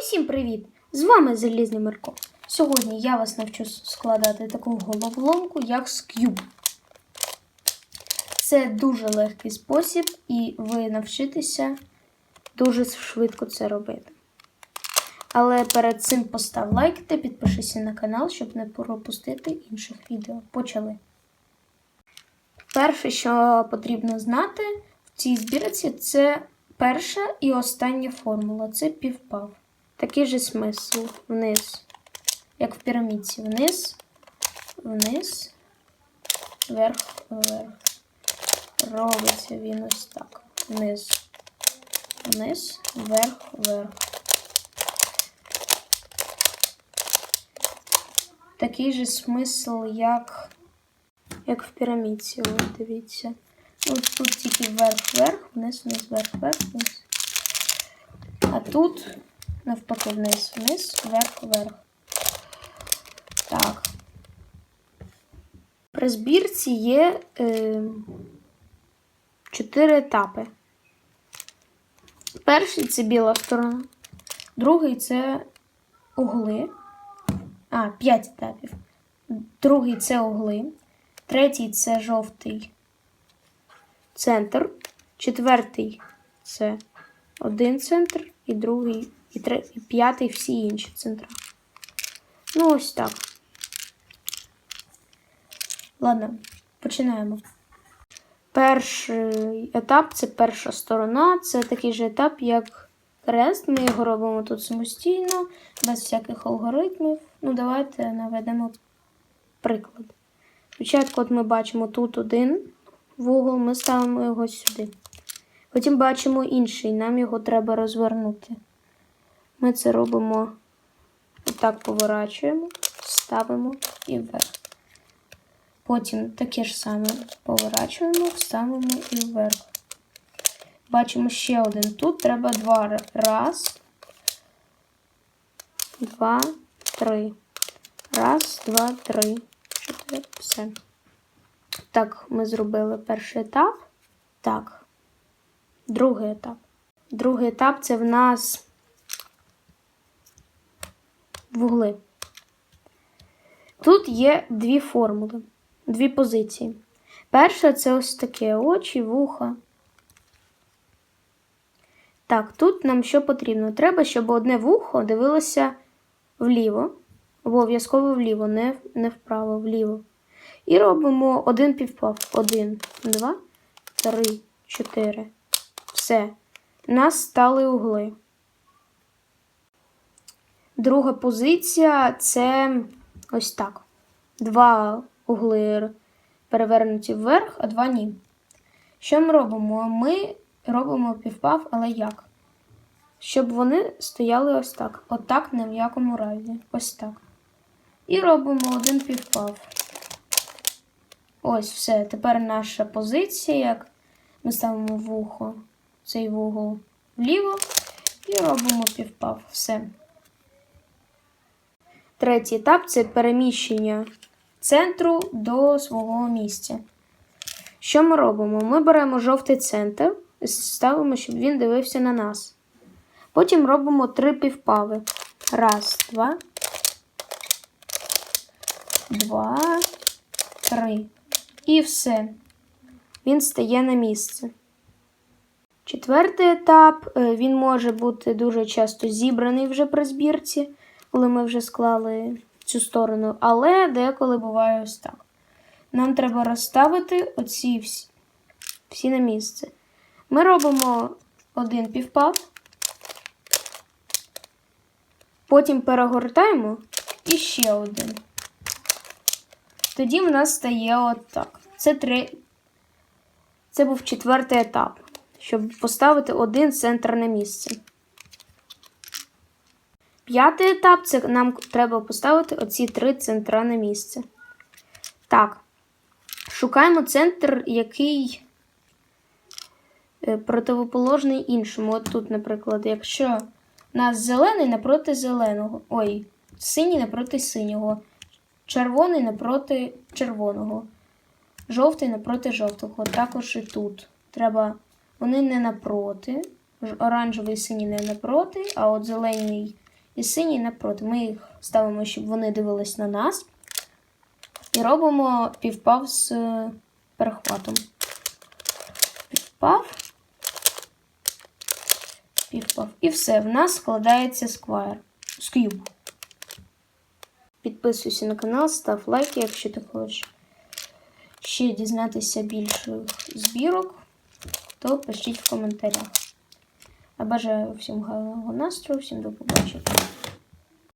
Усім привіт! З вами Залізний Марко. Сьогодні я вас навчу складати таку головоломку, як Скюб. Це дуже легкий спосіб, і ви навчитеся дуже швидко це робити. Але перед цим постав лайк та підпишися на канал, щоб не пропустити інших відео. Почали. Перше, що потрібно знати в цій збірці, це перша і остання формула це півпав. Такий же смисл вниз, як в пірамідці. Вниз, вниз, вверх, вверх. Робиться він ось так. Вниз, вниз, вверх, вверх. Такий же смисл, як, як в пірамідці. Ось дивіться. Ось тут тільки вверх-вверх, вниз, вниз, вверх, вверх, вниз. А тут навпаки вниз, вниз, вверх, вверх. Так. При збірці є е, чотири етапи. Перший це біла сторона, другий це угли. А, п'ять етапів. Другий це угли. Третій це жовтий центр. Четвертий це один центр, і другий, і, тре, і п'ятий всі інші центри. Ну, ось так. Ладно, починаємо. Перший етап це перша сторона. Це такий же етап, як крест. Ми його робимо тут самостійно, без всяких алгоритмів. Ну, давайте наведемо приклад. Спочатку от ми бачимо тут один вугол, ми ставимо його сюди. Потім бачимо інший, нам його треба розвернути. Ми це робимо отак поворачуємо, ставимо і вверх. Потім таке ж саме поворачуємо, ставимо і вверх. Бачимо ще один. Тут треба два. Раз, два, три. Раз, два, три, чотири. Все. Так, ми зробили перший етап. Так. Другий етап. Другий етап це в нас вугли. Тут є дві формули, дві позиції. Перша це ось таке очі, вуха. Так, тут нам що потрібно? Треба, щоб одне вухо дивилося вліво. Обов'язково вліво, не, не вправо, вліво. І робимо один півпав. Один, два, три, чотири. Все. Нас стали угли. Друга позиція це ось так. Два угли перевернуті вверх, а два ні. Що ми робимо? Ми робимо півпав, але як? Щоб вони стояли ось так. Отак ні в якому разі. Ось так. І робимо один півпав. Ось все. Тепер наша позиція, як ми ставимо вухо, цей вугол вліво і робимо півпав. Все. Третій етап це переміщення центру до свого місця. Що ми робимо? Ми беремо жовтий центр і ставимо, щоб він дивився на нас. Потім робимо три півпави. Раз, два, два, три. І все. Він стає на місце. Четвертий етап е, він може бути дуже часто зібраний вже при збірці, коли ми вже склали цю сторону, але деколи буває ось так. Нам треба розставити оці всі, всі на місце. Ми робимо один півпав, потім перегортаємо і ще один. Тоді в нас стає отак. Це три. Це був четвертий етап, щоб поставити один центр на місце. П'ятий етап це нам треба поставити оці три центра на місце. Так, шукаємо центр, який е, противоположний іншому. От тут, наприклад, якщо у нас зелений напроти зеленого, ой, синій напроти синього, червоний напроти червоного, жовтий напроти жовтого. Також і тут. Треба, вони не напроти. Оранжевий синій не напроти, а от зелений і синій напроти. Ми їх ставимо, щоб вони дивились на нас. І робимо півпав з е, перехватом. Півпав. Півпав. І все, в нас складається сквайр. Скюб. Підписуйся на канал, став лайки, якщо ти хочеш ще дізнатися більше збірок, то пишіть в коментарях. А бажаю всім гарного настрою, всім до побачення.